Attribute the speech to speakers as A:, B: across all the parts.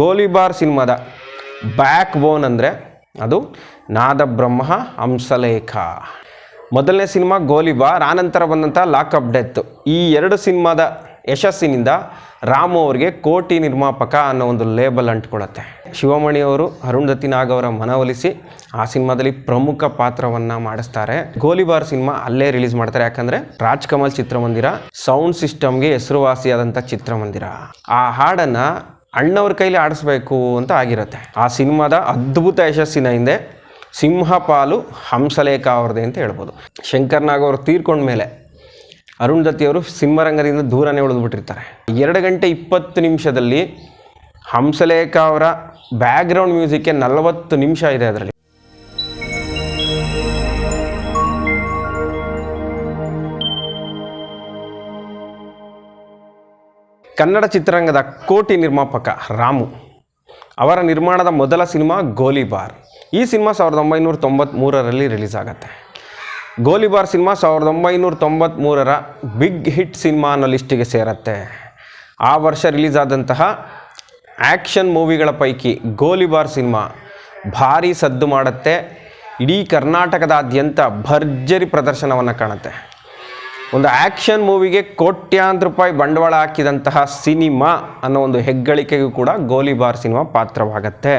A: ಗೋಲಿಬಾರ್ ಸಿನಿಮಾದ ಬ್ಯಾಕ್ ಬೋನ್ ಅಂದರೆ ಅದು ನಾದಬ್ರಹ್ಮ ಹಂಸಲೇಖ. ಮೊದಲನೇ ಸಿನಿಮಾ ಗೋಲಿಬಾರ್, ಆನಂತರ ಬಂದಂಥ ಲಾಕಪ್ ಡೆತ್. ಈ ಎರಡು ಸಿನಿಮಾದ ಯಶಸ್ಸಿನಿಂದ ರಾಮು ಅವರಿಗೆ ಕೋಟಿ ನಿರ್ಮಾಪಕ ಅನ್ನೋ ಒಂದು ಲೇಬಲ್ ಅಂಟ್ಕೊಳತ್ತೆ. ಶಿವಮಣಿ ಅವರು ಅರುಂಧತಿ ನಾಗ್ ಅವರ ಮನವೊಲಿಸಿ ಆ ಸಿನಿಮಾದಲ್ಲಿ ಪ್ರಮುಖ ಪಾತ್ರವನ್ನು ಮಾಡಿಸ್ತಾರೆ. ಗೋಲಿಬಾರ್ ಸಿನಿಮಾ ಅಲ್ಲೇ ರಿಲೀಸ್ ಮಾಡ್ತಾರೆ. ಯಾಕಂದರೆ ರಾಜ್ಕಮಲ್ ಚಿತ್ರಮಂದಿರ, ಸೌಂಡ್ ಸಿಸ್ಟಮ್ಗೆ ಹೆಸರುವಾಸಿಯಾದಂಥ ಚಿತ್ರಮಂದಿರ. ಆ ಹಾಡನ್ನು ಅಣ್ಣವ್ರ ಕೈಲಿ ಆಡಿಸ್ಬೇಕು ಅಂತ ಆಗಿರುತ್ತೆ. ಆ ಸಿನಿಮಾದ ಅದ್ಭುತ ಯಶಸ್ಸಿನ ಹಿಂದೆ ಸಿಂಹಪಾಲು ಹಂಸಲೇಖ ಅವ್ರದ್ದೇ ಅಂತ ಹೇಳ್ಬೋದು. ಶಂಕರ್ ನಾಗ್ ಅವರು ತೀರ್ಕೊಂಡ ಮೇಲೆ ಅರುಣ್ ಅವರು ಸಿಂಹರಂಗದಿಂದ ದೂರನೇ ಉಳಿದ್ಬಿಟ್ಟಿರ್ತಾರೆ. ಎರಡು ಗಂಟೆ ಇಪ್ಪತ್ತು ನಿಮಿಷದಲ್ಲಿ ಹಂಸಲೇಖ ಅವರ ಬ್ಯಾಕ್ಗ್ರೌಂಡ್ ಮ್ಯೂಸಿಕ್ಗೆ ನಲವತ್ತು ನಿಮಿಷ ಇದೆ ಅದರಲ್ಲಿ. ಕನ್ನಡ ಚಿತ್ರರಂಗದ ಕೋಟಿ ನಿರ್ಮಾಪಕ ರಾಮು. ಅವರ ನಿರ್ಮಾಣದ ಮೊದಲ ಸಿನಿಮಾ ಗೋಲಿಬಾರ್. ಈ ಸಿನಿಮಾ ಸಾವಿರದ ಒಂಬೈನೂರ ತೊಂಬತ್ತ್ಮೂರರಲ್ಲಿ ರಿಲೀಸ್ ಆಗುತ್ತೆ ಗೋಲಿಬಾರ್ ಸಿನಿಮಾ ಸಾವಿರದ ಒಂಬೈನೂರ ತೊಂಬತ್ತ್ಮೂರರ ಬಿಗ್ ಹಿಟ್ ಸಿನಿಮಾ ಅನ್ನೋ ಲಿಸ್ಟಿಗೆ ಸೇರುತ್ತೆ. ಆ ವರ್ಷ ರಿಲೀಸ್ ಆದಂತಹ ಆ್ಯಕ್ಷನ್ ಮೂವಿಗಳ ಪೈಕಿ ಗೋಲಿಬಾರ್ ಸಿನಿಮಾ ಭಾರೀ ಸದ್ದು ಮಾಡುತ್ತೆ. ಇಡೀ ಕರ್ನಾಟಕದಾದ್ಯಂತ ಭರ್ಜರಿ ಪ್ರದರ್ಶನವನ್ನು ಕಾಣುತ್ತೆ. ಒಂದು ಆ್ಯಕ್ಷನ್ ಮೂವಿಗೆ ಕೋಟ್ಯಾಂತರ ರೂಪಾಯಿ ಬಂಡವಾಳ ಹಾಕಿದಂತಹ ಸಿನಿಮಾ ಅನ್ನೋ ಒಂದು ಹೆಗ್ಗಳಿಕೆಗೂ ಕೂಡ ಗೋಲಿಬಾರ್ ಸಿನಿಮಾ ಪಾತ್ರವಾಗತ್ತೆ.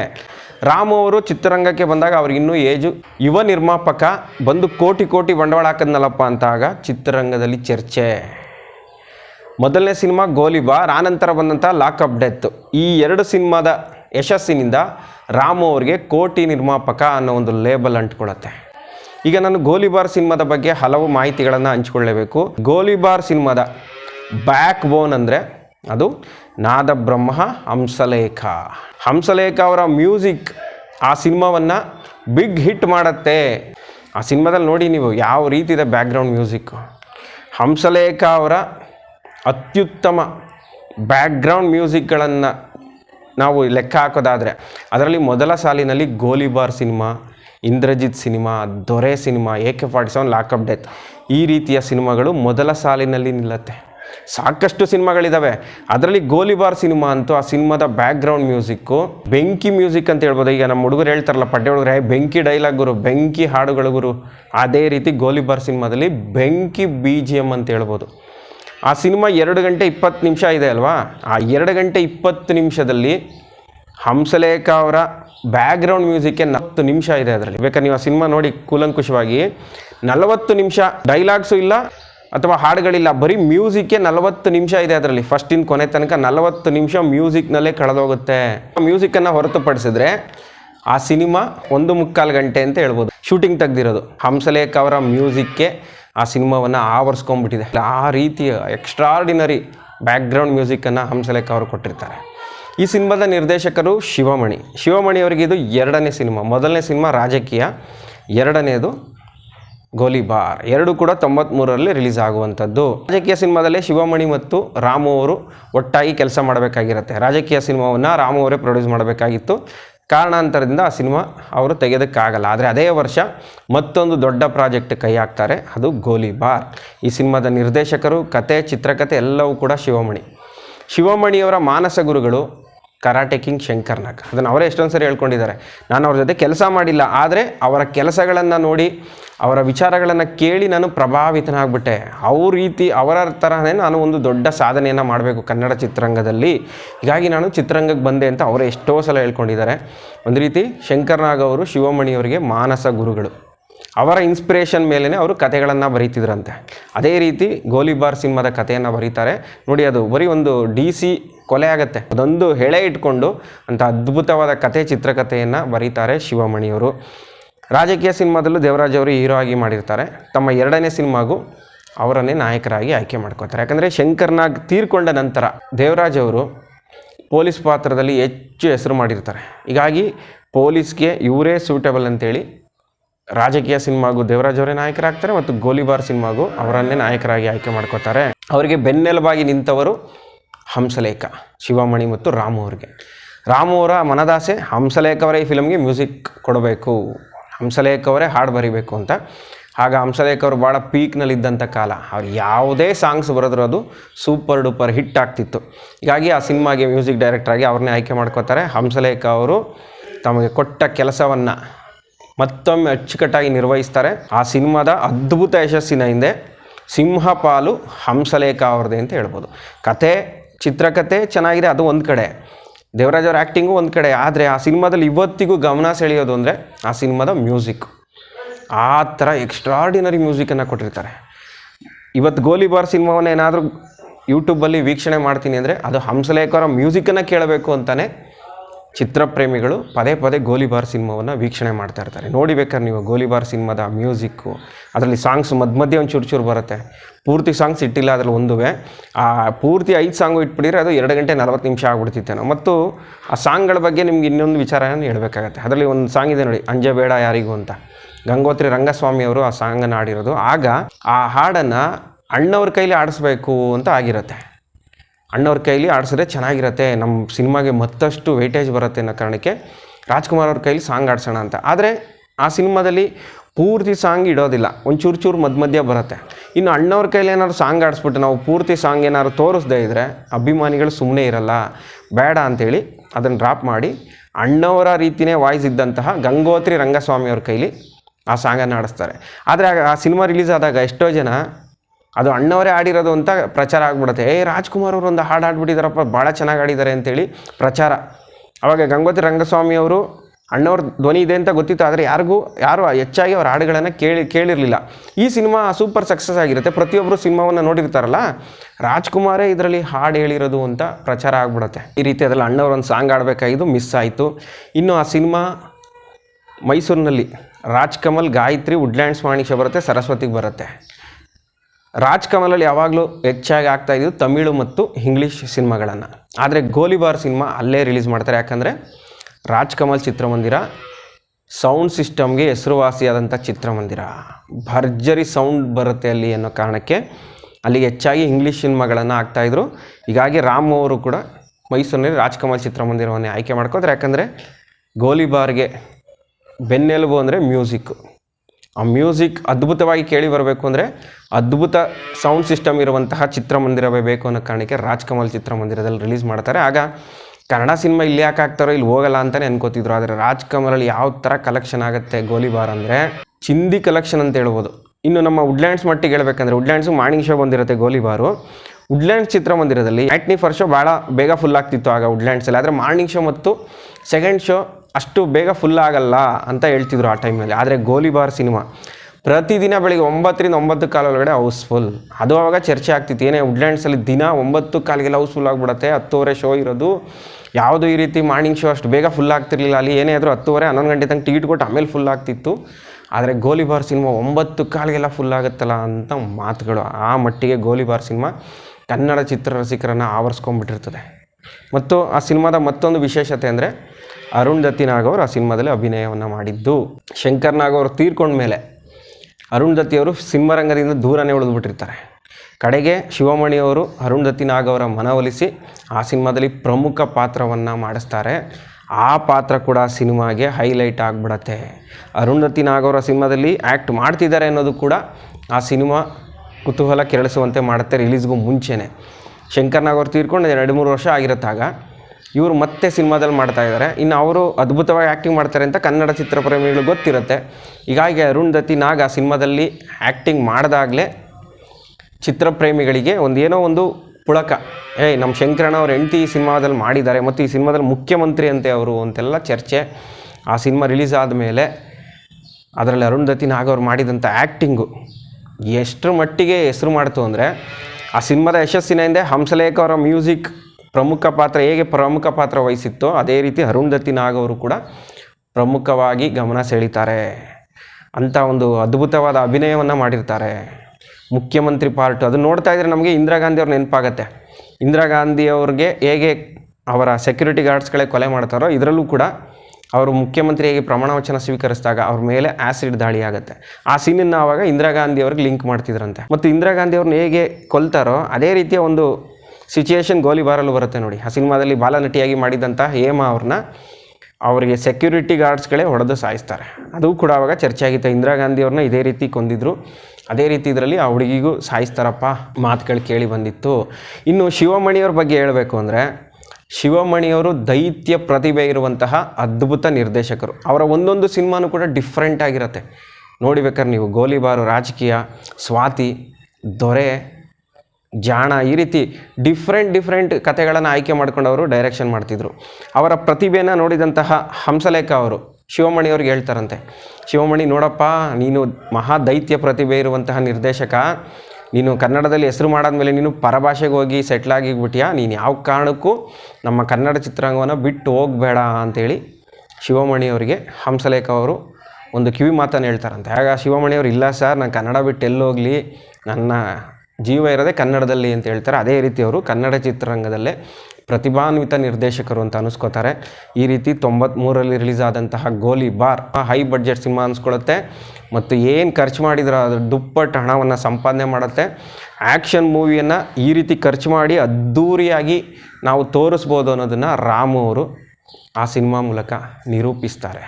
A: ರಾಮು ಅವರು ಚಿತ್ರರಂಗಕ್ಕೆ ಬಂದಾಗ ಅವ್ರಿಗಿನ್ನೂ ಏಜು. ಯುವ ನಿರ್ಮಾಪಕ ಬಂದು ಕೋಟಿ ಕೋಟಿ ಬಂಡವಾಳ ಹಾಕದ್ನಲ್ಲಪ್ಪ ಅಂತಾಗ ಚಿತ್ರರಂಗದಲ್ಲಿ ಚರ್ಚೆ. ಮೊದಲನೇ ಸಿನಿಮಾ ಗೋಲಿಬಾರ್, ಆನಂತರ ಬಂದಂಥ ಲಾಕಪ್ ಡೆತ್. ಈ ಎರಡು ಸಿನಿಮಾದ ಯಶಸ್ಸಿನಿಂದ ರಾಮು ಅವರಿಗೆ ಕೋಟಿ ನಿರ್ಮಾಪಕ ಅನ್ನೋ ಒಂದು ಲೇಬಲ್ ಅಂಟ್ಕೊಳತ್ತೆ. ಈಗ ನಾನು ಗೋಲಿಬಾರ್ ಸಿನಿಮಾದ ಬಗ್ಗೆ ಹಲವು ಮಾಹಿತಿಗಳನ್ನು ಹಂಚಿಕೊಳ್ಳೇಬೇಕು. ಗೋಲಿಬಾರ್ ಸಿನಿಮಾದ ಬ್ಯಾಕ್ ಬೋನ್ ಅಂದರೆ ಅದು ನಾದಬ್ರಹ್ಮ ಹಂಸಲೇಖ. ಹಂಸಲೇಖ ಅವರ ಮ್ಯೂಸಿಕ್ ಆ ಸಿನಿಮಾವನ್ನು ಬಿಗ್ ಹಿಟ್ ಮಾಡುತ್ತೆ. ಆ ಸಿನಿಮಾದಲ್ಲಿ ನೋಡಿ ನೀವು ಯಾವ ರೀತಿ ಬ್ಯಾಕ್ಗ್ರೌಂಡ್ ಮ್ಯೂಸಿಕ್ಕು ಹಂಸಲೇಖ ಅವರ ಅತ್ಯುತ್ತಮ ಬ್ಯಾಕ್ಗ್ರೌಂಡ್ ಮ್ಯೂಸಿಕ್ಗಳನ್ನು ನಾವು ಲೆಕ್ಕ ಹಾಕೋದಾದರೆ ಅದರಲ್ಲಿ ಮೊದಲ ಸಾಲಿನಲ್ಲಿ Golibar cinema Indrajith cinema, Dore cinema, A K forty seven lockup death ಈ ರೀತಿಯ ಸಿನಿಮಾಗಳು ಮೊದಲ ಸಾಲಿನಲ್ಲಿ ನಿಲ್ಲುತ್ತೆ. ಸಾಕಷ್ಟು ಸಿನಿಮಾಗಳಿದ್ದಾವೆ ಅದರಲ್ಲಿ ಗೋಲಿಬಾರ್ ಸಿನಿಮಾ ಅಂತೂ ಆ ಸಿನಿಮಾದ ಬ್ಯಾಕ್ಗ್ರೌಂಡ್ ಮ್ಯೂಸಿಕ್ಕು ಬೆಂಕಿ ಮ್ಯೂಸಿಕ್ ಅಂತ ಹೇಳ್ಬೋದು. ಈಗ ನಮ್ಮ ಹುಡುಗರು ಹೇಳ್ತಾರಲ್ಲ ಪಡ್ಡೆ ಹುಡುಗರೆ, ಬೆಂಕಿ ಡೈಲಾಗ್ ಗುರು, ಬೆಂಕಿ ಹಾಡುಗಳು ಗುರು. ಅದೇ ರೀತಿ ಗೋಲಿಬಾರ್ ಸಿನಿಮಾದಲ್ಲಿ ಬೆಂಕಿ ಬಿ ಜಿ ಎಂ ಅಂತ ಹೇಳ್ಬೋದು. ಆ ಸಿನಿಮಾ ಎರಡು ಗಂಟೆ ಇಪ್ಪತ್ತು ನಿಮಿಷ ಇದೆ ಅಲ್ವಾ? ಆ ಎರಡು ಗಂಟೆ ಇಪ್ಪತ್ತು ನಿಮಿಷದಲ್ಲಿ ಹಂಸಲೇಖ ಅವರ ಬ್ಯಾಕ್ಗ್ರೌಂಡ್ ಮ್ಯೂಸಿಕ್ಗೆ ನಲವತ್ತು ನಿಮಿಷ ಇದೆ ಅದರಲ್ಲಿ. ಬೇಕಾದ್ರೆ ನೀವು ಆ ಸಿನಿಮಾ ನೋಡಿ ಕೂಲಂಕುಷವಾಗಿ. ನಲವತ್ತು ನಿಮಿಷ ಡೈಲಾಗ್ಸು ಇಲ್ಲ, ಅಥವಾ ಹಾಡುಗಳಿಲ್ಲ, ಬರೀ ಮ್ಯೂಸಿಕ್ಗೆ ನಲವತ್ತು ನಿಮಿಷ ಇದೆ ಅದರಲ್ಲಿ. ಫಸ್ಟಿನ ಕೊನೆ ತನಕ ನಲವತ್ತು ನಿಮಿಷ ಮ್ಯೂಸಿಕ್ನಲ್ಲೇ ಕಳೆದೋಗುತ್ತೆ. ಮ್ಯೂಸಿಕ್ಕನ್ನು ಹೊರತುಪಡಿಸಿದ್ರೆ ಆ ಸಿನಿಮಾ ಒಂದು ಮುಕ್ಕಾಲು ಗಂಟೆ ಅಂತ ಹೇಳ್ಬೋದು. ಶೂಟಿಂಗ್ ತೆಗ್ದಿರೋದು. ಹಂಸಲೇಖ ಅವರ ಮ್ಯೂಸಿಕ್ಗೆ ಆ ಸಿನಿಮಾವನ್ನು ಆವರಿಸ್ಕೊಂಡ್ಬಿಟ್ಟಿದೆ. ಆ ರೀತಿಯ ಎಕ್ಸ್ಟ್ರಾರ್ಡಿನರಿ ಬ್ಯಾಕ್ಗ್ರೌಂಡ್ ಮ್ಯೂಸಿಕ್ಕನ್ನು ಹಂಸಲೇಖ ಅವರು ಕೊಟ್ಟಿರ್ತಾರೆ. ಈ ಸಿನಿಮಾದ ನಿರ್ದೇಶಕರು ಶಿವಮಣಿ. ಶಿವಮಣಿ ಅವರಿಗೆ ಇದು ಎರಡನೇ ಸಿನಿಮಾ. ಮೊದಲನೇ ಸಿನಿಮಾ ರಾಜಕೀಯ, ಎರಡನೇದು ಗೋಲಿಬಾರ್. ಎರಡು ಕೂಡ ತೊಂಬತ್ತ್ಮೂರರಲ್ಲಿ ರಿಲೀಸ್ ಆಗುವಂಥದ್ದು. ರಾಜಕೀಯ ಸಿನಿಮಾದಲ್ಲಿ ಶಿವಮಣಿ ಮತ್ತು ರಾಮು ಅವರು ಒಟ್ಟಾಗಿ ಕೆಲಸ ಮಾಡಬೇಕಾಗಿರುತ್ತೆ. ರಾಜಕೀಯ ಸಿನಿಮಾವನ್ನು ರಾಮು ಅವರೇ ಪ್ರೊಡ್ಯೂಸ್ ಮಾಡಬೇಕಾಗಿತ್ತು. ಕಾರಣಾಂತರದಿಂದ ಆ ಸಿನಿಮಾ ಅವರು ತೆಗೆದಕ್ಕಾಗಲ್ಲ ಆದರೆ ಅದೇ ವರ್ಷ ಮತ್ತೊಂದು ದೊಡ್ಡ ಪ್ರಾಜೆಕ್ಟ್ ಕೈ ಹಾಕ್ತಾರೆ. ಅದು ಗೋಲಿಬಾರ್. ಈ ಸಿನಿಮಾದ ನಿರ್ದೇಶಕರು, ಕತೆ ಚಿತ್ರಕಥೆ ಎಲ್ಲವೂ ಕೂಡ ಶಿವಮಣಿ. ಶಿವಮಣಿಯವರ ಮಾನಸ ಗುರುಗಳು ಕರಾಟೆ ಕಿಂಗ್ ಶಂಕರ್ ನಾಗ್ ಅದನ್ನು ಅವರೇ ಎಷ್ಟೊಂದು ಸರಿ ಹೇಳ್ಕೊಂಡಿದ್ದಾರೆ. ನಾನು ಅವ್ರ ಜೊತೆ ಕೆಲಸ ಮಾಡಿಲ್ಲ, ಆದರೆ ಅವರ ಕೆಲಸಗಳನ್ನು ನೋಡಿ, ಅವರ ವಿಚಾರಗಳನ್ನು ಕೇಳಿ ನಾನು ಪ್ರಭಾವಿತನಾಗ್ಬಿಟ್ಟೆ. ಅವ್ರ ರೀತಿ, ಅವರ ಥರನೇ ನಾನು ಒಂದು ದೊಡ್ಡ ಸಾಧನೆಯನ್ನು ಮಾಡಬೇಕು ಕನ್ನಡ ಚಿತ್ರರಂಗದಲ್ಲಿ. ಹೀಗಾಗಿ ನಾನು ಚಿತ್ರರಂಗಕ್ಕೆ ಬಂದೆ ಅಂತ ಅವರೇ ಎಷ್ಟೋ ಸಲ ಹೇಳ್ಕೊಂಡಿದ್ದಾರೆ. ಒಂದು ರೀತಿ ಶಂಕರ್ ನಾಗ್ ಅವರು ಶಿವಮಣಿಯವರಿಗೆ ಮಾನಸ ಗುರುಗಳು. ಅವರ ಇನ್ಸ್ಪಿರೇಷನ್ ಮೇಲೇ ಅವರು ಕಥೆಗಳನ್ನು ಬರೀತಿದ್ರಂತೆ. ಅದೇ ರೀತಿ ಗೋಲಿಬಾರ್ ಸಿಂಹದ ಕಥೆಯನ್ನು ಬರೀತಾರೆ. ನೋಡಿ ಅದು ಬರೀ ಒಂದು ಡಿ ಸಿ ಕೊಲೆ ಆಗುತ್ತೆ. ಅದೊಂದು ಹೆಳೆ ಇಟ್ಕೊಂಡು ಅಂಥ ಅದ್ಭುತವಾದ ಕತೆ ಚಿತ್ರಕಥೆಯನ್ನು ಬರೀತಾರೆ ಶಿವಮಣಿಯವರು. ರಾಜಕೀಯ ಸಿನಿಮಾದಲ್ಲೂ ದೇವರಾಜ್ ಅವರು ಹೀರೋ ಆಗಿ ಮಾಡಿರ್ತಾರೆ. ತಮ್ಮ ಎರಡನೇ ಸಿನಿಮಾಗೂ ಅವರನ್ನೇ ನಾಯಕರಾಗಿ ಆಯ್ಕೆ ಮಾಡ್ಕೋತಾರೆ. ಯಾಕಂದರೆ ಶಂಕರ್ನಾಗ್ ತೀರ್ಕೊಂಡ ನಂತರ ದೇವರಾಜ್ ಅವರು ಪೊಲೀಸ್ ಪಾತ್ರದಲ್ಲಿ ಹೆಚ್ಚು ಹೆಸರು ಮಾಡಿರ್ತಾರೆ. ಹೀಗಾಗಿ ಪೊಲೀಸ್ಗೆ ಇವರೇ ಸೂಟಬಲ್ ಅಂತೇಳಿ ರಾಜಕೀಯ ಸಿನಿಮಾಗೂ ದೇವರಾಜ್ ಅವರೇ ನಾಯಕರಾಗ್ತಾರೆ ಮತ್ತು ಗೋಲಿಬಾರ್ ಸಿನಿಮಾಗೂ ಅವರನ್ನೇ ನಾಯಕರಾಗಿ ಆಯ್ಕೆ ಮಾಡ್ಕೋತಾರೆ. ಅವರಿಗೆ ಬೆನ್ನೆಲುಬಾಗಿ ನಿಂತವರು ಹಂಸಲೇಖ, ಶಿವಮಣಿ ಮತ್ತು ರಾಮು ಅವರಿಗೆ. ರಾಮು ಅವರ ಮನದಾಸೆ ಹಂಸಲೇಖ ಅವರೇ ಈ ಫಿಲಮ್ಗೆ ಮ್ಯೂಸಿಕ್ ಕೊಡಬೇಕು. ಹಂಸಲೇಖ ಅವರೇ ಹಾಡು ಬರೀಬೇಕು ಅಂತ. ಆಗ ಹಂಸಲೇಖ ಅವರು ಭಾಳ ಪೀಕ್ನಲ್ಲಿದ್ದಂಥ ಕಾಲ. ಅವ್ರು ಯಾವುದೇ ಸಾಂಗ್ಸ್ ಬರೆದ್ರು ಅದು ಸೂಪರ್ ಡೂಪರ್ ಹಿಟ್ ಆಗ್ತಿತ್ತು. ಹೀಗಾಗಿ ಆ ಸಿನಿಮಾಗೆ ಮ್ಯೂಸಿಕ್ ಡೈರೆಕ್ಟ್ರಾಗಿ ಅವ್ರನ್ನೇ ಆಯ್ಕೆ ಮಾಡ್ಕೋತಾರೆ ಹಂಸಲೇಖ ಅವರು ತಮಗೆ ಕೊಟ್ಟ ಕೆಲಸವನ್ನು ಮತ್ತೊಮ್ಮೆ ಅಚ್ಚುಕಟ್ಟಾಗಿ ನಿರ್ವಹಿಸ್ತಾರೆ. ಆ ಸಿನಿಮಾದ ಅದ್ಭುತ ಯಶಸ್ಸಿನ ಹಿಂದೆ ಸಿಂಹಪಾಲು ಹಂಸಲೇಖ ಅವ್ರದೇ ಅಂತ ಹೇಳ್ಬೋದು. ಕತೆ ಚಿತ್ರಕಥೆ ಚೆನ್ನಾಗಿದೆ, ಅದು ಒಂದು ಕಡೆ. ದೇವರಾಜ್ ಅವ್ರ ಆ್ಯಕ್ಟಿಂಗು ಒಂದು ಕಡೆ. ಆದರೆ ಆ ಸಿನಿಮಾದಲ್ಲಿ ಇವತ್ತಿಗೂ ಗಮನ ಸೆಳೆಯೋದು ಅಂದರೆ ಆ ಸಿನಿಮಾದ ಮ್ಯೂಸಿಕ್. ಆ ಥರ ಎಕ್ಸ್ಟ್ರಾರ್ಡಿನರಿ ಮ್ಯೂಸಿಕನ್ನು ಕೊಟ್ಟಿರ್ತಾರೆ. ಇವತ್ತು ಗೋಲಿಬಾರ್ ಸಿನಿಮಾವನ್ನು ಏನಾದರೂ ಯೂಟ್ಯೂಬಲ್ಲಿ ವೀಕ್ಷಣೆ ಮಾಡ್ತೀನಿ ಅಂದರೆ ಅದು ಹಂಸಲೇಖರ ಮ್ಯೂಸಿಕನ್ನು ಕೇಳಬೇಕು ಅಂತಲೇ ಚಿತ್ರಪ್ರೇಮಿಗಳು ಪದೇ ಪದೇ ಗೋಲಿಬಾರ್ ಸಿನಿಮಾವನ್ನು ವೀಕ್ಷಣೆ ಮಾಡ್ತಾ ಇರ್ತಾರೆ. ನೋಡಿಬೇಕಾದ್ರೆ ನೀವು ಗೋಲಿಬಾರ್ ಸಿನಿಮಾದ ಮ್ಯೂಸಿಕ್ಕು, ಅದರಲ್ಲಿ ಸಾಂಗ್ಸ್ ಮಧ್ಯ ಮಧ್ಯೆ ಒಂದು ಚೂರು ಚೂರು ಬರುತ್ತೆ. ಪೂರ್ತಿ ಸಾಂಗ್ಸ್ ಇಟ್ಟಿಲ್ಲ ಅದರಲ್ಲಿ ಒಂದುವೆ. ಆ ಪೂರ್ತಿ ಐದು ಸಾಂಗು ಇಟ್ಬಿಟ್ಟಿದ್ರೆ ಅದು ಎರಡು ಗಂಟೆ ನಲ್ವತ್ತು ನಿಮಿಷ ಆಗ್ಬಿಡ್ತಿತ್ತೇನೋ ಮತ್ತು ಆ ಸಾಂಗ್ಗಳ ಬಗ್ಗೆ ನಿಮ್ಗೆ ಇನ್ನೊಂದು ವಿಚಾರನ ಹೇಳಬೇಕಾಗತ್ತೆ. ಅದರಲ್ಲಿ ಒಂದು ಸಾಂಗ್ ಇದೆ ನೋಡಿ, ಅಂಜಬೇಡ ಯಾರಿಗೂ ಅಂತ. ಗಂಗೋತ್ರಿ ರಂಗಸ್ವಾಮಿ ಅವರು ಆ ಸಾಂಗನ್ನು ಆಡಿರೋದು ಆಗ ಆ ಹಾಡನ್ನು ಅಣ್ಣವ್ರ ಕೈಲಿ ಆಡಿಸ್ಬೇಕು ಅಂತ ಆಗಿರುತ್ತೆ. ಅಣ್ಣವ್ರ ಕೈಲಿ ಆಡಿಸಿದ್ರೆ ಚೆನ್ನಾಗಿರುತ್ತೆ ನಮ್ಮ ಸಿನಿಮಾಗೆ ಮತ್ತಷ್ಟು ವೆಯ್ಟೇಜ್ ಬರುತ್ತೆ ಅನ್ನೋ ಕಾರಣಕ್ಕೆ ರಾಜ್ಕುಮಾರ್ ಅವ್ರ ಕೈಲಿ ಸಾಂಗ್ ಆಡ್ಸೋಣ ಅಂತ. ಆದರೆ ಆ ಸಿನಿಮಾದಲ್ಲಿ ಪೂರ್ತಿ ಸಾಂಗ್ ಇಡೋದಿಲ್ಲ, ಒಂಚೂರು ಚೂರು ಮಧ್ಯ ಮಧ್ಯ ಬರುತ್ತೆ. ಇನ್ನು ಅಣ್ಣವ್ರ ಕೈಲಿ ಏನಾದ್ರು ಸಾಂಗ್ ಆಡಿಸ್ಬಿಟ್ಟು ನಾವು ಪೂರ್ತಿ ಸಾಂಗ್ ಏನಾದ್ರು ತೋರಿಸ್ದೇ ಇದ್ದರೆ ಅಭಿಮಾನಿಗಳು ಸುಮ್ಮನೆ ಇರಲ್ಲ, ಬೇಡ ಅಂಥೇಳಿ ಅದನ್ನು ಡ್ರಾಪ್ ಮಾಡಿ ಅಣ್ಣವರ ರೀತಿಯೇ ವಾಯ್ಸ್ ಇದ್ದಂತಹ ಗಂಗೋತ್ರಿ ರಂಗಸ್ವಾಮಿ ಅವ್ರ ಕೈಲಿ ಆ ಸಾಂಗನ್ನು ಆಡಿಸ್ತಾರೆ. ಆದರೆ ಆ ಸಿನಿಮಾ ರಿಲೀಸ್ ಆದಾಗ ಎಷ್ಟೋ ಜನ ಅದು ಅಣ್ಣವರೇ ಆಡಿರೋದು ಅಂತ ಪ್ರಚಾರ ಆಗ್ಬಿಡುತ್ತೆ. ಏ, ರಾಜ್ಕುಮಾರ್ ಅವರು ಒಂದು ಹಾಡು ಆಡ್ಬಿಟ್ಟಿದ್ದಾರಪ್ಪ ಭಾಳ ಚೆನ್ನಾಗಿ ಆಡಿದ್ದಾರೆ ಅಂತೇಳಿ ಪ್ರಚಾರ. ಅವಾಗ ಗಂಗೋತ್ರಿ ರಂಗಸ್ವಾಮಿ ಅವರು, ಅಣ್ಣವ್ರ ಧ್ವನಿ ಇದೆ ಅಂತ ಗೊತ್ತಿತ್ತು, ಆದರೆ ಯಾರಿಗೂ, ಯಾರು ಹೆಚ್ಚಾಗಿ ಅವ್ರ ಹಾಡುಗಳನ್ನು ಕೇಳಿ, ಕೇಳಿರಲಿಲ್ಲ. ಈ ಸಿನಿಮಾ ಸೂಪರ್ ಸಕ್ಸಸ್ ಆಗಿರುತ್ತೆ ಪ್ರತಿಯೊಬ್ಬರು ಸಿನಿಮಾವನ್ನು ನೋಡಿರ್ತಾರಲ್ಲ, ರಾಜ್ಕುಮಾರೇ ಇದರಲ್ಲಿ ಹಾಡು ಹೇಳಿರೋದು ಅಂತ ಪ್ರಚಾರ ಆಗ್ಬಿಡುತ್ತೆ. ಈ ರೀತಿ ಅದರಲ್ಲಿ ಅಣ್ಣವ್ರ ಒಂದು ಸಾಂಗ್ ಆಡಬೇಕಾಗಿದ್ದು ಮಿಸ್ ಆಯಿತು. ಇನ್ನು ಆ ಸಿನಿಮಾ ಮೈಸೂರಿನಲ್ಲಿ ರಾಜ್ಕಮಲ್, ಗಾಯತ್ರಿ ವುಡ್ಲ್ಯಾಂಡ್ಸ್ ಮಾಣಿಕ್ಯ ಬರುತ್ತೆ ಸರಸ್ವತಿಗೆ ಬರುತ್ತೆ. ರಾಜ್ ಕಮಲಲ್ಲಿ ಯಾವಾಗಲೂ ಹೆಚ್ಚಾಗಿ ಆಗ್ತಾ ಇದ್ದು ತಮಿಳು ಮತ್ತು ಇಂಗ್ಲೀಷ್ ಸಿನಿಮಾಗಳನ್ನು. ಆದರೆ ಗೋಲಿಬಾರ್ ಸಿನಿಮಾ ಅಲ್ಲೇ ರಿಲೀಸ್ ಮಾಡ್ತಾರೆ. ಯಾಕಂದರೆ ರಾಜ್ಕಮಲ್ ಚಿತ್ರಮಂದಿರ ಸೌಂಡ್ ಸಿಸ್ಟಮ್ಗೆ ಹೆಸರುವಾಸಿಯಾದಂಥ ಚಿತ್ರಮಂದಿರ. ಭರ್ಜರಿ ಸೌಂಡ್ ಬರುತ್ತೆ ಅಲ್ಲಿ ಅನ್ನೋ ಕಾರಣಕ್ಕೆ ಅಲ್ಲಿಗೆ ಹೆಚ್ಚಾಗಿ ಇಂಗ್ಲೀಷ್ ಸಿನಿಮಾಗಳನ್ನು ಆಗ್ತಾಯಿದ್ರು ಹೀಗಾಗಿ ರಾಮ್ ಅವರು ಕೂಡ ಮೈಸೂರಿನಲ್ಲಿ ರಾಜ್ಕಮಲ್ ಚಿತ್ರಮಂದಿರವನ್ನೇ ಆಯ್ಕೆ ಮಾಡ್ಕೋತಾರೆ ಯಾಕಂದರೆ ಗೋಲಿಬಾರ್ಗೆ ಬೆನ್ನೆಲುಬು ಅಂದರೆ ಮ್ಯೂಸಿಕ್ಕು ಆ ಮ್ಯೂಸಿಕ್ ಅದ್ಭುತವಾಗಿ ಕೇಳಿ ಬರಬೇಕು ಅಂದರೆ ಅದ್ಭುತ ಸೌಂಡ್ ಸಿಸ್ಟಮ್ ಇರುವಂತಹ ಚಿತ್ರಮಂದಿರವೇ ಬೇಕು ಅನ್ನೋ ಕಾರಣಕ್ಕೆ ರಾಜ್ಕಮಲ್ ಚಿತ್ರಮಂದಿರದಲ್ಲಿ ರಿಲೀಸ್ ಮಾಡ್ತಾರೆ. ಆಗ ಕನ್ನಡ ಸಿನಿಮಾ ಇಲ್ಲಿ ಯಾಕೆ ಹಾಕ್ತಾರೋ ಇಲ್ಲಿ ಹೋಗಲ್ಲ ಅಂತಲೇ ಅನ್ಕೋತಿದ್ರು. ಆದರೆ ರಾಜ್ಕಮಲಲ್ಲಿ ಯಾವ ಥರ ಕಲೆಕ್ಷನ್ ಆಗುತ್ತೆ ಗೋಲಿಬಾರ್ ಅಂದರೆ ಚಿಂದಿ ಕಲೆಕ್ಷನ್ ಅಂತ ಹೇಳ್ಬೋದು. ಇನ್ನು ನಮ್ಮ ವುಡ್ಲ್ಯಾಂಡ್ಸ್ ಮಟ್ಟಿಗೆ ಹೇಳ್ಬೇಕಂದ್ರೆ ವುಡ್ಲ್ಯಾಂಡ್ಸು ಮಾರ್ನಿಂಗ್ ಶೋ ಬಂದಿರುತ್ತೆ ಗೋಲಿಬಾರು. ವುಡ್ಲ್ಯಾಂಡ್ಸ್ ಚಿತ್ರಮಂದಿರದಲ್ಲಿ ಆ್ಯಟ್ನಿ ಫರ್ ಶೋ ಭಾಳ ಬೇಗ ಫುಲ್ ಆಗ್ತಿತ್ತು ಆಗ ವುಡ್ಲ್ಯಾಂಡ್ಸಲ್ಲಿ. ಆದರೆ ಮಾರ್ನಿಂಗ್ ಶೋ ಮತ್ತು ಸೆಕೆಂಡ್ ಶೋ ಅಷ್ಟು ಬೇಗ ಫುಲ್ ಆಗಲ್ಲ ಅಂತ ಹೇಳ್ತಿದ್ರು ಆ ಟೈಮ್ನಲ್ಲಿ ಆದರೆ ಗೋಲಿಬಾರ್ ಸಿನಿಮಾ ಪ್ರತಿದಿನ ಬೆಳಿಗ್ಗೆ ಒಂಬತ್ತರಿಂದ ಒಂಬತ್ತು ಕಾಲ ಒಳಗಡೆ ಹೌಸ್ಫುಲ್ ಅದು ಆವಾಗ ಚರ್ಚೆ ಆಗ್ತಿತ್ತು. ಏನೇ ವುಡ್ಲ್ಯಾಂಡ್ಸಲ್ಲಿ ದಿನ ಒಂಬತ್ತು ಕಾಲಿಗೆಲ್ಲ ಹೌಸ್ಫುಲ್ ಆಗಿಬಿಡತ್ತೆ, ಹತ್ತುವರೆ ಶೋ ಇರೋದು. ಯಾವುದು ಈ ರೀತಿ ಮಾರ್ನಿಂಗ್ ಶೋ ಅಷ್ಟು ಬೇಗ ಫುಲ್ ಆಗ್ತಿರ್ಲಿಲ್ಲ. ಅಲ್ಲಿ ಏನೇ ಆದರೂ ಹತ್ತುವರೆ, ಹನ್ನೊಂದು ಗಂಟೆ ತನಕ ಟಿಕೆಟ್ ಕೊಟ್ಟು ಆಮೇಲೆ ಫುಲ್ ಆಗ್ತಿತ್ತು. ಆದರೆ ಗೋಲಿಬಾರ್ ಸಿನಿಮಾ ಒಂಬತ್ತು ಕಾಲಿಗೆಲ್ಲ ಫುಲ್ ಆಗುತ್ತಲ್ಲ ಅಂತ ಮಾತುಗಳು. ಆ ಮಟ್ಟಿಗೆ ಗೋಲಿಬಾರ್ ಸಿನಿಮಾ ಕನ್ನಡ ಚಿತ್ರರಸಿಕರನ್ನು ಆವರಿಸ್ಕೊಂಡ್ಬಿಟ್ಟಿರ್ತದೆ. ಮತ್ತು ಆ ಸಿನಿಮಾದ ಮತ್ತೊಂದು ವಿಶೇಷತೆ ಅಂದರೆ ಅರುಣ್ ದತ್ತಿ ನಾಗ್ ಅವರು ಆ ಸಿನಿಮಾದಲ್ಲಿ ಅಭಿನಯವನ್ನು ಮಾಡಿದ್ದು. ಶಂಕರ್ ನಾಗ್ ಅವರು ತೀರ್ಕೊಂಡ ಅರುಣ್ ದತ್ತಿ ಅವರು ಸಿಂಹರಂಗದಿಂದ ದೂರನೇ ಉಳಿದುಬಿಟ್ಟಿರ್ತಾರೆ. ಕಡೆಗೆ ಶಿವಮಣಿ ಅವರು ಅರುಣ್ ದತ್ತಿ ನಾಗ್ ಅವರ ಮನವೊಲಿಸಿ ಆ ಸಿನಿಮಾದಲ್ಲಿ ಪ್ರಮುಖ ಪಾತ್ರವನ್ನು ಮಾಡಿಸ್ತಾರೆ. ಆ ಪಾತ್ರ ಕೂಡ ಸಿನಿಮಾಗೆ ಹೈಲೈಟ್ ಆಗಿಬಿಡತ್ತೆ. ಅರುಣ್ ದತ್ತಿ ನಾಗ್ ಅವರ ಸಿನಿಮಾದಲ್ಲಿ ಆ್ಯಕ್ಟ್ ಮಾಡ್ತಿದ್ದಾರೆ ಅನ್ನೋದು ಕೂಡ ಆ ಸಿನಿಮಾ ಕುತೂಹಲ ಕೆರಳಿಸುವಂತೆ ಮಾಡುತ್ತೆ ರಿಲೀಸ್ಗೂ ಮುಂಚೆನೇ. ಶಂಕರ್ ನಾಗವ್ರು ತೀರ್ಕೊಂಡು ಎರಡು ಮೂರು ವರ್ಷ ಆಗಿರುತ್ತಾಗ ಇವರು ಮತ್ತೆ ಸಿನಿಮಾದಲ್ಲಿ ಮಾಡ್ತಾ ಇದ್ದಾರೆ ಇನ್ನು ಅವರು ಅದ್ಭುತವಾಗಿ ಆ್ಯಕ್ಟಿಂಗ್ ಮಾಡ್ತಾರೆ ಅಂತ ಕನ್ನಡ ಚಿತ್ರಪ್ರೇಮಿಗಳು ಗೊತ್ತಿರುತ್ತೆ. ಹೀಗಾಗಿ ಅರುಣ್ ದತ್ತಿ ನಾಗ್ ಆ ಸಿನಿಮಾದಲ್ಲಿ ಆ್ಯಕ್ಟಿಂಗ್ ಮಾಡಿದಾಗಲೇ ಚಿತ್ರಪ್ರೇಮಿಗಳಿಗೆ ಒಂದು ಏನೋ ಒಂದು ಪುಳಕ. ಏಯ್ ನಮ್ಮ ಶಂಕರಣ್ಣ ಅವರು ಹೆಂಡತಿ ಈ ಸಿನಿಮಾದಲ್ಲಿ ಮಾಡಿದ್ದಾರೆ ಮತ್ತು ಈ ಸಿನಿಮಾದಲ್ಲಿ ಮುಖ್ಯಮಂತ್ರಿ ಅಂತೆ ಅವರು ಅಂತೆಲ್ಲ ಚರ್ಚೆ. ಆ ಸಿನಿಮಾ ರಿಲೀಸ್ ಆದಮೇಲೆ ಅದರಲ್ಲಿ ಅರುಣ್ ದತ್ತಿ ನಾಗ್ ಅವರು ಮಾಡಿದಂಥ ಆ್ಯಕ್ಟಿಂಗು ಎಷ್ಟರ ಮಟ್ಟಿಗೆ ಹೆಸರು ಮಾಡ್ತು ಅಂದರೆ ಆ ಸಿನಿಮಾದ ಯಶಸ್ಸಿನ ಹಿಂದೆ ಹಂಸಲೇಖ ಅವರ ಮ್ಯೂಸಿಕ್ ಪ್ರಮುಖ ಪಾತ್ರ ಹೇಗೆ ಪ್ರಮುಖ ಪಾತ್ರ ವಹಿಸಿತ್ತೋ ಅದೇ ರೀತಿ ಅರುಂಧತಿ ನಾಗ್ ಅವರು ಕೂಡ ಪ್ರಮುಖವಾಗಿ ಗಮನ ಸೆಳೀತಾರೆ. ಅಂಥ ಒಂದು ಅದ್ಭುತವಾದ ಅಭಿನಯವನ್ನು ಮಾಡಿರ್ತಾರೆ. ಮುಖ್ಯಮಂತ್ರಿ ಪಾರ್ಟ್ ಅದು ನೋಡ್ತಾ ಇದ್ರೆ ನಮಗೆ ಇಂದಿರಾ ಗಾಂಧಿ ಅವ್ರ ನೆನಪಾಗತ್ತೆ. ಇಂದಿರಾ ಗಾಂಧಿ ಅವ್ರಿಗೆ ಹೇಗೆ ಅವರ ಸೆಕ್ಯೂರಿಟಿ ಗಾರ್ಡ್ಸ್ಗಳೇ ಕೊಲೆ ಮಾಡ್ತಾರೋ ಇದರಲ್ಲೂ ಕೂಡ ಅವರು ಮುಖ್ಯಮಂತ್ರಿ ಹೇಗೆ ಪ್ರಮಾಣ ವಚನ ಸ್ವೀಕರಿಸಿದಾಗ ಅವ್ರ ಮೇಲೆ ಆ್ಯಸಿಡ್ ದಾಳಿ ಆಗುತ್ತೆ ಆ ಸೀನನ್ನು ಆವಾಗ ಇಂದಿರಾ ಗಾಂಧಿ ಅವ್ರಿಗೆ ಲಿಂಕ್ ಮಾಡ್ತಿದ್ರಂತೆ. ಮತ್ತು ಇಂದಿರಾ ಗಾಂಧಿ ಅವ್ರನ್ನ ಹೇಗೆ ಕೊಲ್ತಾರೋ ಅದೇ ರೀತಿಯ ಒಂದು ಸಿಚುಯೇಷನ್ ಗೋಲಿಬಾರಲ್ಲೂ ಬರುತ್ತೆ ನೋಡಿ. ಆ ಸಿನಿಮಾದಲ್ಲಿ ಬಾಲನಟಿಯಾಗಿ ಮಾಡಿದಂಥ ಹೇಮಾ ಅವ್ರನ್ನ ಅವರಿಗೆ ಸೆಕ್ಯೂರಿಟಿ ಗಾರ್ಡ್ಸ್ಗಳೇ ಹೊಡೆದು ಸಾಯಿಸ್ತಾರೆ. ಅದು ಕೂಡ ಅವಾಗ ಚರ್ಚೆ ಆಗಿತ್ತು. ಇಂದಿರಾ ಗಾಂಧಿ ಅವ್ರನ್ನ ಇದೇ ರೀತಿ ಕೊಂದಿದ್ರು. ಅದೇ ರೀತಿ ಇದರಲ್ಲಿ ಆ ಹುಡುಗಿಗೂ ಸಾಯಿಸ್ತಾರಪ್ಪ ಮಾತುಗಳು ಕೇಳಿ ಬಂದಿತ್ತು. ಇನ್ನು ಶಿವಮಣಿಯವ್ರ ಬಗ್ಗೆ ಹೇಳಬೇಕು ಅಂದರೆ ಶಿವಮಣಿಯವರು ದೈತ್ಯ ಪ್ರತಿಭೆ ಇರುವಂತಹ ಅದ್ಭುತ ನಿರ್ದೇಶಕರು. ಅವರ ಒಂದೊಂದು ಸಿನಿಮಾನು ಕೂಡ ಡಿಫ್ರೆಂಟ್ ಆಗಿರುತ್ತೆ. ನೋಡಿಬೇಕಾದ್ರೆ ನೀವು ಗೋಲಿಬಾರು, ರಾಜಕೀಯ, ಸ್ವಾತಿ, ದೊರೆ ಜಾಣ ಈ ರೀತಿ ಡಿಫ್ರೆಂಟ್ ಡಿಫ್ರೆಂಟ್ ಕಥೆಗಳನ್ನು ಆಯ್ಕೆ ಮಾಡ್ಕೊಂಡು ಅವರು ಡೈರೆಕ್ಷನ್ ಮಾಡ್ತಿದ್ರು. ಅವರ ಪ್ರತಿಭೆಯನ್ನು ನೋಡಿದಂತಹ ಹಂಸಲೇಖ ಅವರು, ಶಿವಮಣಿ ಅವ್ರಿಗೆ ಹೇಳ್ತಾರಂತೆ, ಶಿವಮಣಿ ನೋಡಪ್ಪ, ನೀನು ಮಹಾ ದೈತ್ಯ ಪ್ರತಿಭೆ ಇರುವಂತಹ ನಿರ್ದೇಶಕ. ನೀನು ಕನ್ನಡದಲ್ಲಿ ಹೆಸರು ಮಾಡಾದ್ಮೇಲೆ ನೀನು ಪರಭಾಷೆಗೆ ಹೋಗಿ ಸೆಟ್ಲ್ ಆಗಿಬಿಟ್ಯಾ? ನೀನು ಯಾವ ಕಾರಣಕ್ಕೂ ನಮ್ಮ ಕನ್ನಡ ಚಿತ್ರಾಂಗವನ್ನು ಬಿಟ್ಟು ಹೋಗಬೇಡ ಅಂತೇಳಿ ಶಿವಮಣಿ ಅವರಿಗೆ ಹಂಸಲೇಖ ಅವರು ಒಂದು ಕಿವಿ ಮಾತನ್ನು ಹೇಳ್ತಾರಂತೆ. ಆಗ ಶಿವಮಣಿ ಅವರು, ಇಲ್ಲ ಸರ್, ನಾನು ಕನ್ನಡ ಬಿಟ್ಟು ಎಲ್ಲೋಗಲಿ ನನ್ನ ಜೀವ ಇರೋದೇ ಕನ್ನಡದಲ್ಲಿ ಅಂತ ಹೇಳ್ತಾರೆ. ಅದೇ ರೀತಿ ಅವರು ಕನ್ನಡ ಚಿತ್ರರಂಗದಲ್ಲೇ ಪ್ರತಿಭಾನ್ವಿತ ನಿರ್ದೇಶಕರು ಅಂತ ಅನಿಸ್ಕೋತಾರೆ. ಈ ರೀತಿ ತೊಂಬತ್ತ್ಮೂರರಲ್ಲಿ ರಿಲೀಸ್ ಆದಂತಹ ಗೋಲಿ ಬಾರ್ ಹೈ ಬಡ್ಜೆಟ್ ಸಿನಿಮಾ ಅನಿಸ್ಕೊಳ್ಳುತ್ತೆ ಮತ್ತು ಏನು ಖರ್ಚು ಮಾಡಿದ್ರು ಅದ್ರ ದುಪ್ಪಟ್ಟು ಹಣವನ್ನು ಸಂಪಾದನೆ ಮಾಡುತ್ತೆ. ಆ್ಯಕ್ಷನ್ ಮೂವಿಯನ್ನು ಈ ರೀತಿ ಖರ್ಚು ಮಾಡಿ ಅದ್ಧೂರಿಯಾಗಿ ನಾವು ತೋರಿಸ್ಬೋದು ಅನ್ನೋದನ್ನು ರಾಮು ಅವರು ಆ ಸಿನಿಮಾ ಮೂಲಕ ನಿರೂಪಿಸ್ತಾರೆ.